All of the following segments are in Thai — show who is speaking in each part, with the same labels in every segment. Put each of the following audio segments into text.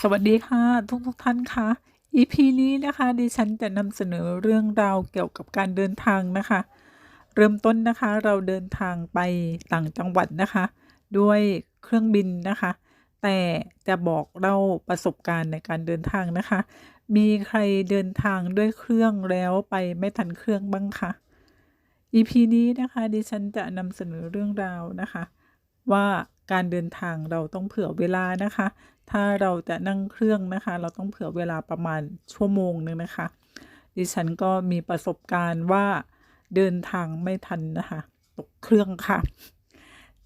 Speaker 1: สวัสดีค่ะ ทุกทุกท่านค่ะ EP นี้นะคะดิฉันจะนำเสนอเรื่องราวเกี่ยวกับการเดินทางนะคะ เริ่มต้นนะคะเราเดินทางไปต่างจังหวัดนะคะ ด้วยเครื่องบินนะคะ แต่จะบอกเล่าประสบการณ์ในการเดินทางนะคะ มีใครเดินทางด้วยเครื่องแล้วไปไม่ทันเครื่องบ้างคะ EP นี้นะคะดิฉันจะนำเสนอเรื่องราวนะคะ ว่า การเดินทางเราต้องเผื่อเวลานะคะ ถ้าเราจะนั่งเครื่องนะคะ เราต้องเผื่อเวลาประมาณชั่วโมงหนึ่งนะคะ ดิฉันก็มีประสบการณ์ว่าเดินทางไม่ทันนะคะ ตกเครื่องค่ะ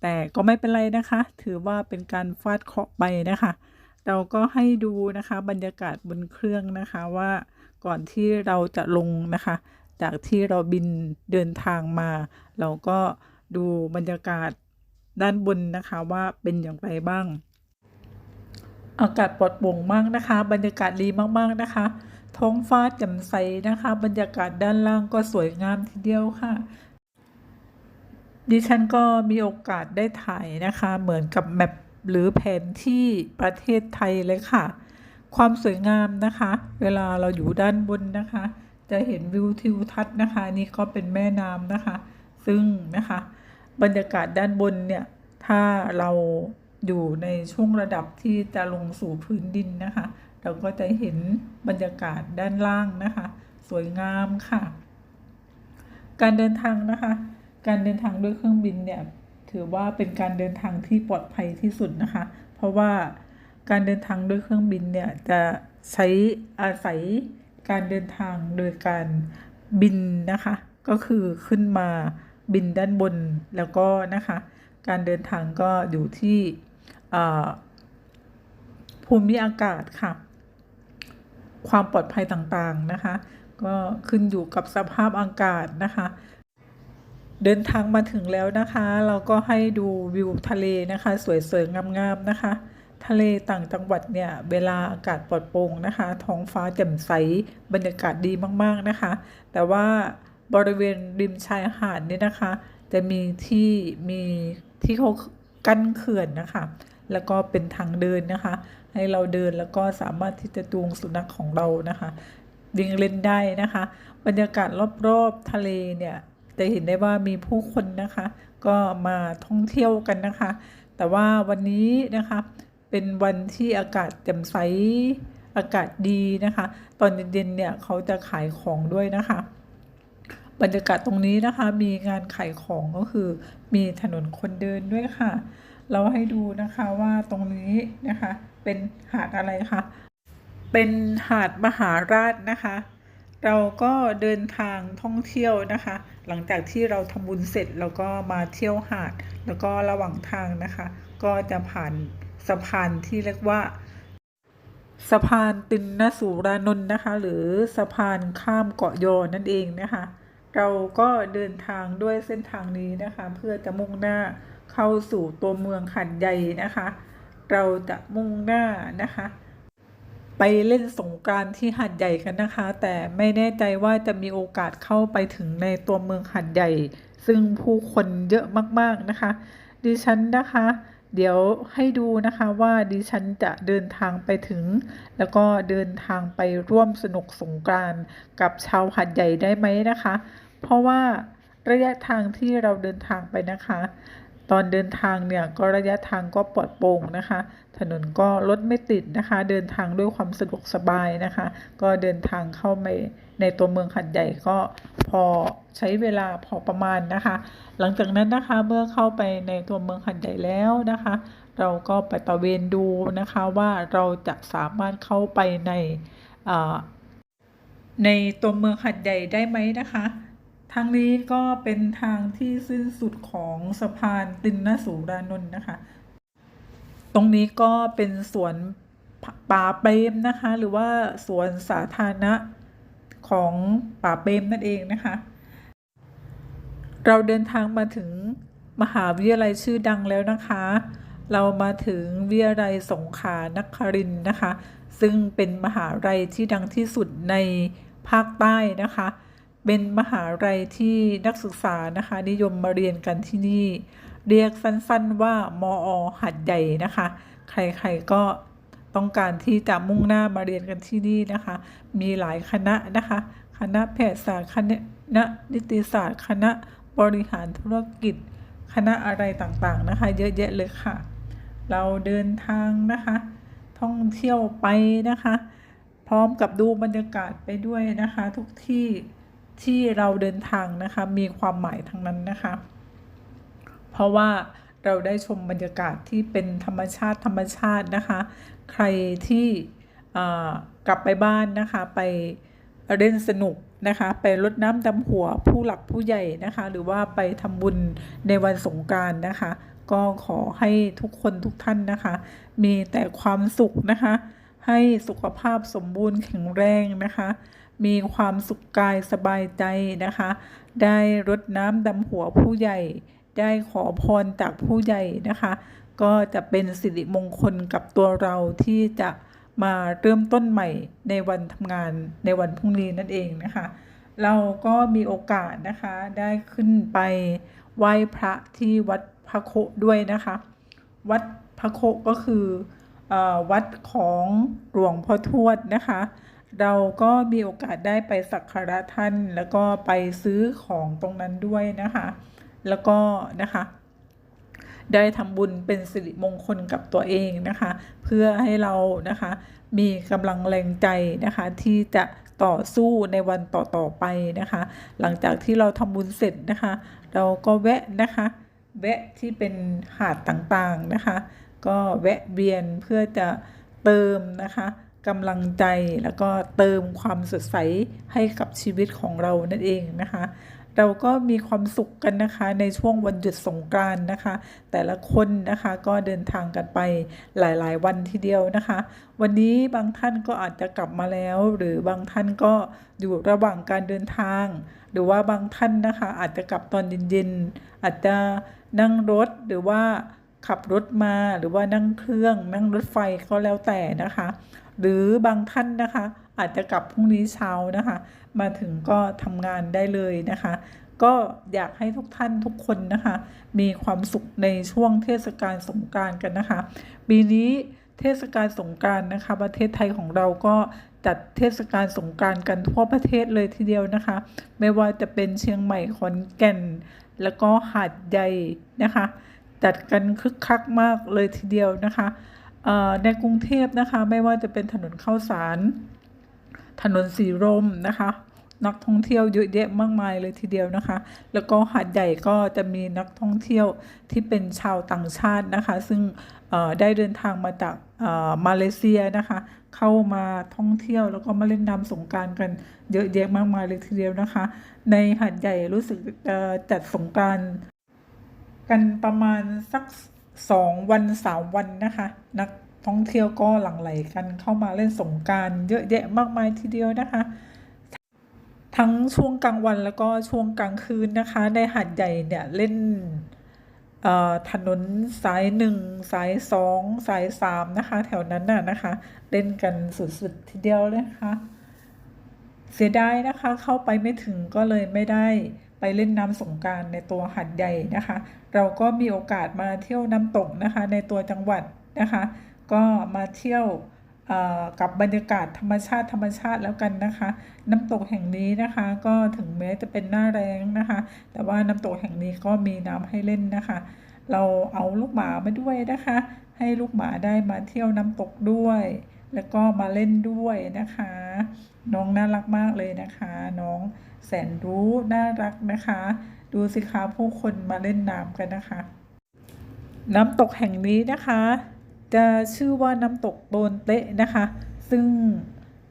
Speaker 1: แต่ก็ไม่เป็นไรนะคะ ถือว่าเป็นการฟาดเคราะห์ไปนะคะ เราก็ให้ดูนะคะ บรรยากาศบนเครื่องนะคะว่าก่อนที่เราจะลงนะคะ จากที่เราบินเดินทางมา เราก็ดูบรรยากาศ ด้านบนนะคะว่าเป็นอย่างไรบ้าง อากาศปลอดโปร่งมากนะคะ บรรยากาศดีมากๆนะคะ ท้องฟ้าแจ่มใสนะคะ บรรยากาศด้านล่างก็สวยงามทีเดียวค่ะดิฉันก็มีโอกาสได้ถ่ายนะคะ เหมือนกับแมปหรือแผนที่ประเทศไทยเลยค่ะ ความสวยงามนะคะ เวลาเราอยู่ด้านบนนะคะ จะเห็นวิวทิวทัศน์นะคะ นี่ก็เป็นแม่น้ำนะคะ ซึ่งนะคะ บรรยากาศด้านบนเนี่ย ถ้าเราอยู่ในช่วงระดับที่จะลงสู่พื้นดินนะคะ เราก็จะเห็นบรรยากาศด้านล่างนะคะ สวยงามค่ะ การเดินทางนะคะ การเดินทางด้วยเครื่องบินเนี่ยถือว่าเป็นการเดินทางที่ปลอดภัยที่สุดนะคะ เพราะว่าการเดินทางด้วยเครื่องบินเนี่ยจะใช้อาศัยการเดินทางโดยการบินนะคะ ก็คือขึ้นมา บินด้านบนแล้วก็นะคะ การเดินทางก็อยู่ที่ภูมิอากาศค่ะ ความปลอดภัยต่างๆนะคะ ก็ขึ้นอยู่กับสภาพอากาศนะคะ เดินทางมาถึงแล้วนะคะ เราก็ให้ดูวิวทะเลนะคะ สวยๆงามๆนะคะทะเลต่างจังหวัดเนี่ย เวลาอากาศปลอดโปร่งนะคะ ท้องฟ้าแจ่มใสบรรยากาศดีมากๆนะคะ แต่ว่า บริเวณริมชายหาดนี่นะคะ จะมีที่มีที่เขากั้นเขื่อนนะคะ แล้วก็เป็นทางเดินนะคะ ให้เราเดินแล้วก็สามารถที่จะจูงสุนัขของเรานะคะวิ่งเล่นได้นะคะ บรรยากาศรอบๆทะเลเนี่ยจะเห็นได้ว่ามีผู้คนนะคะ ก็มาท่องเที่ยวกันนะคะ แต่ว่าวันนี้นะคะเป็นวันที่อากาศแจ่มใสอากาศดีนะคะ ตอนเย็นๆเนี่ยเขาจะขายของด้วยนะคะ บรรยากาศตรงนี้นะคะ มีงานขายของก็คือ มีถนนคนเดินด้วยค่ะ เราให้ดูนะคะว่าตรงนี้นะคะ เป็นหาดอะไรคะเป็นหาดมหาราชนะคะ เราก็เดินทางท่องเที่ยวนะคะ หลังจากที่เราทำบุญเสร็จเราก็มาเที่ยวหาด แล้วก็ระหว่างทางนะคะ ก็จะผ่านสะพานที่เรียกว่าสะพานตินนสูรานนท์นะคะ หรือสะพานข้ามเกาะยอนั่นเองนะคะ เราก็เดินทางด้วยเส้นทางนี้นะคะ เพื่อจะมุ่งหน้าเข้าสู่ตัวเมืองหัดใหญ่นะคะ เราจะมุ่งหน้านะคะ ไปเล่นสงกานต์ที่หัดใหญ่กันนะคะ แต่ไม่แน่ใจว่าจะมีโอกาสเข้าไปถึงในตัวเมืองหัดใหญ่ ซึ่งผู้คนเยอะมากๆนะคะ ดิฉันนะคะ เดี๋ยวให้ดูนะคะว่าดิฉันจะเดินทางไปถึง แล้วก็เดินทางไปร่วมสนุกสงกรานต์กับชาวหัดใหญ่ได้ไหมนะคะ เพราะว่าระยะทางที่เราเดินทางไปนะคะ ตอนเดินทางเนี่ยก็ระยะทางก็ปลอดโปร่งนะคะ ถนนก็รถไม่ติดนะคะ เดินทางด้วยความสะดวกสบายนะคะ ก็เดินทางเข้าไปในตัวเมืองหัดใหญ่ก็พอใช้เวลาพอประมาณนะคะ หลังจากนั้นนะคะเมื่อเข้าไปในตัวเมืองหัดใหญ่แล้วนะคะ เราก็ไปตระเวนดูนะคะว่าเราจะสามารถเข้าไปในในตัวเมืองหัดใหญ่ได้ไหมนะคะ ทางนี้ก็เป็นทางที่สิ้นสุดของสะพานตินนสูรานนท์นะคะ ตรงนี้ก็เป็นสวนป่าเปรมนะคะ หรือว่าสวนสาธารณะของป่าเปรมนั่นเองนะคะ เราเดินทางมาถึงมหาวิทยาลัยชื่อดังแล้วนะคะ เรามาถึงวิทยาลัยสงขลานครินทร์นะคะ ซึ่งเป็นมหาวิทยาลัยที่ดังที่สุดในภาคใต้นะคะ เป็นมหาลัยที่นักศึกษานะคะ นิยมมาเรียนกันที่นี่ เรียกสั้นๆว่ามอหัดใหญ่นะคะ ใครๆก็ต้องการที่จะมุ่งหน้ามาเรียนกันที่นี่นะคะ มีหลายคณะนะคะ คณะแพทยศาสตร์คณะนิติศาสตร์ คณะบริหารธุรกิจ คณะอะไรต่างๆนะคะ เยอะแยะเลยค่ะ เราเดินทางนะคะ ท่องเที่ยวไปนะคะ พร้อมกับดูบรรยากาศไปด้วยนะคะ ทุกที่ ที่เราเดินทางนะคะมีความหมายทั้งนั้นนะคะ เพราะว่าเราได้ชมบรรยากาศที่เป็นธรรมชาติธรรมชาตินะคะ ใครที่กลับไปบ้านนะคะไปเล่นสนุกนะคะไปรดน้ำดำหัวผู้หลักผู้ใหญ่นะคะ หรือว่าไปทำบุญในวันสงกานต์นะคะ ก็ขอให้ทุกคนทุกท่านนะคะ มีแต่ความสุขนะคะ ให้สุขภาพสมบูรณ์แข็งแรงนะคะ มีความสุขกายสบายใจนะคะ ได้รดน้ำดำหัวผู้ใหญ่ ได้ขอพรจากผู้ใหญ่นะคะ ก็จะเป็นสิริมงคลกับตัวเราที่จะมาเริ่มต้นใหม่ในวันทำงานในวันพรุ่งนี้นั่นเองนะคะ เราก็มีโอกาสนะคะได้ขึ้นไปไหว้พระที่วัดพระโคด้วยนะคะ วัดพระโคก็คืออวัดของหลวงพ่อทวดนะคะ เราก็มีโอกาสได้ไปสักการะท่าน แล้วก็ไปซื้อของตรงนั้นด้วยนะคะ แล้วก็นะคะ ได้ทำบุญเป็นสิริมงคลกับตัวเองนะคะ เพื่อให้เรานะคะ มีกำลังแรงใจนะคะ ที่จะต่อสู้ในวันต่อๆไปนะคะ หลังจากที่เราทำบุญเสร็จนะคะ เราก็แวะนะคะแวะที่เป็นหาดต่างๆนะคะ ก็แวะเวียนเพื่อจะเติมนะคะ กำลังใจแล้วก็เติมความสดใสให้กับชีวิตของเรานั่นเองนะคะ เราก็มีความสุขกันนะคะในช่วงวันหยุดสงกรานต์นะคะ แต่ละคนนะคะก็เดินทางกันไปหลาย ๆ วันทีเดียวนะคะ วันนี้บางท่านก็อาจจะกลับมาแล้ว หรือบางท่านก็อยู่ระหว่างการเดินทาง หรือว่าบางท่านนะคะอาจจะกลับตอนเย็นๆอาจจะนั่งรถหรือว่า ขับรถมาหรือว่านั่งเครื่องนั่งรถไฟก็แล้วแต่นะคะ หรือบางท่านนะคะ อาจจะกลับพรุ่งนี้เช้านะคะ มาถึงก็ทำงานได้เลยนะคะ ก็อยากให้ทุกท่านทุกคนนะคะ มีความสุขในช่วงเทศกาลสงกรานต์กันนะคะ ปีนี้เทศกาลสงกรานต์นะคะ ประเทศไทยของเราก็จัดเทศกาลสงกรานต์กันทั่วประเทศเลยทีเดียวนะคะ ไม่ว่าจะเป็นเชียงใหม่ขอนแก่น แล้วก็หาดใหญ่นะคะ จัดกันคึกคักมากเลยทีเดียวนะคะในกรุงเทพนะคะไม่ว่าจะเป็นถนนข้าวสาร ถนนสีลมนะคะ นักท่องเที่ยวเยอะแยะมากมายเลยทีเดียวนะคะ แล้วก็หาดใหญ่ก็จะมีนักท่องเที่ยวที่เป็นชาวต่างชาตินะคะ ซึ่งได้เดินทางมาจากมาเลเซียนะคะ เข้ามาท่องเที่ยวแล้วก็มาเล่นน้ำสงการกันเยอะแยะมากมายเลยทีเดียวนะคะ ในหาดใหญ่รู้สึกจะจัดสงการ กันประมาณสักสองวันสามวันนะคะ นักท่องเที่ยวก็หลั่งไหลกันเข้ามาเล่นสงการเยอะแยะมากมายทีเดียวนะคะ ทั้งช่วงกลางวันแล้วก็ช่วงกลางคืนนะคะ ในหาดใหญ่เนี่ยเล่นถนนสายหนึ่งสายสองสายสามนะคะ แถวนั้นน่ะนะคะ เล่นกันสุดๆทีเดียวเลยนะคะเสียดายนะคะเข้าไปไม่ถึงก็เลยไม่ได้ไปเล่นน้ำสงการในตัวหัดใหญ่นะคะ เราก็มีโอกาสมาเที่ยวน้ำตกนะคะในตัวจังหวัดนะคะ ก็มาเที่ยวกับบรรยากาศธรรมชาติธรรมชาติแล้วกันนะคะ น้ำตกแห่งนี้นะคะ ก็ถึงแม้จะเป็นหน้าแรงนะคะ แต่ว่าน้ำตกแห่งนี้ก็มีน้ำให้เล่นนะคะ เราเอาลูกหมามาด้วยนะคะ ให้ลูกหมาได้มาเที่ยวน้ำตกด้วย แล้วก็มาเล่นด้วยนะคะ น้องน่ารักมากเลยนะคะ น้องแสนรู้น่ารักนะคะ ดูสิคะผู้คนมาเล่นน้ำกันนะคะ น้ำตกแห่งนี้นะคะ จะชื่อว่าน้ำตกโตนเตะนะคะ ซึ่ง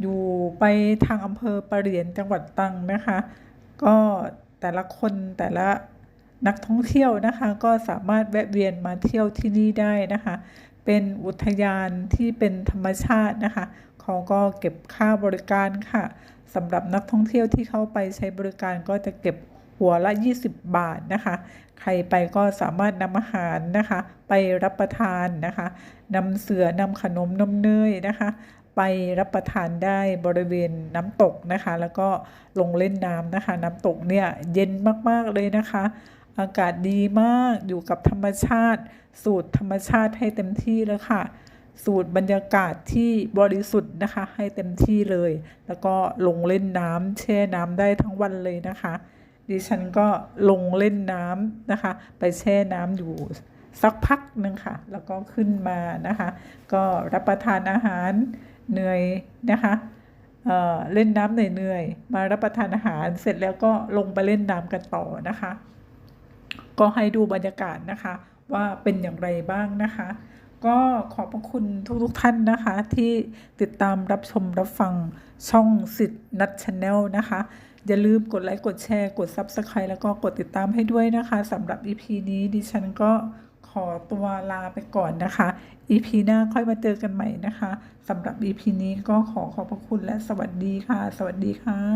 Speaker 1: อยู่ไปทางอำเภอปะเหรียนจังหวัดตรังนะคะ ก็แต่ละคนแต่ละนักท่องเที่ยวนะคะ ก็สามารถแวะเวียนมาเที่ยวที่นี่ได้นะคะ เป็นอุทยานที่เป็นธรรมชาตินะคะเขาก็เก็บค่าบริการค่ะสำหรับนักท่องเที่ยวที่เข้าไปใช้บริการก็จะเก็บ หัวละ 20 บาทนะคะ ใครไปก็สามารถนำอาหารนะคะ ไปรับประทานนะคะนำเสือนำขนมนมเนยนะคะ ไปรับประทานได้บริเวณน้ำตกนะคะ แล้วก็ลงเล่นน้ำนะคะ น้ำตกเนี่ยเย็นมากๆเลยนะคะ อากาศดีมากอยู่กับธรรมชาติ สูตรธรรมชาติให้เต็มที่เลยค่ะสูตรบรรยากาศที่บริสุทธิ์นะคะ ให้เต็มที่เลย แล้วก็ลงเล่นน้ำแช่น้ำได้ทั้งวันเลยนะคะ ดิฉันก็ลงเล่นน้ำนะคะ ไปแช่น้ำอยู่สักพักหนึ่งค่ะ แล้วก็ขึ้นมานะคะ ก็รับประทานอาหารเหนื่อยนะคะเออเล่นน้ำเหนื่อยๆมารับประทานอาหารเสร็จแล้วก็ลงไปเล่นน้ำกันต่อนะคะ ก็ให้ดูบรรยากาศนะคะ ว่าเป็นอย่างไรบ้างนะคะ ก็ขอบพระคุณทุกๆท่านนะคะ ที่ติดตามรับชมรับฟังช่องสิทธิ์นัดชาแนลนะคะ อย่าลืมกดไลค์กดแชร์ กด Subscribe แล้วก็กดติดตามให้ด้วยนะคะสำหรับ EP นี้ดิฉันก็ขอตัวลาไปก่อนนะคะ EP หน้าค่อยมาเจอกันใหม่นะคะสำหรับ EP นี้ก็ขอขอบพระคุณและสวัสดีค่ะ สวัสดีค่ะ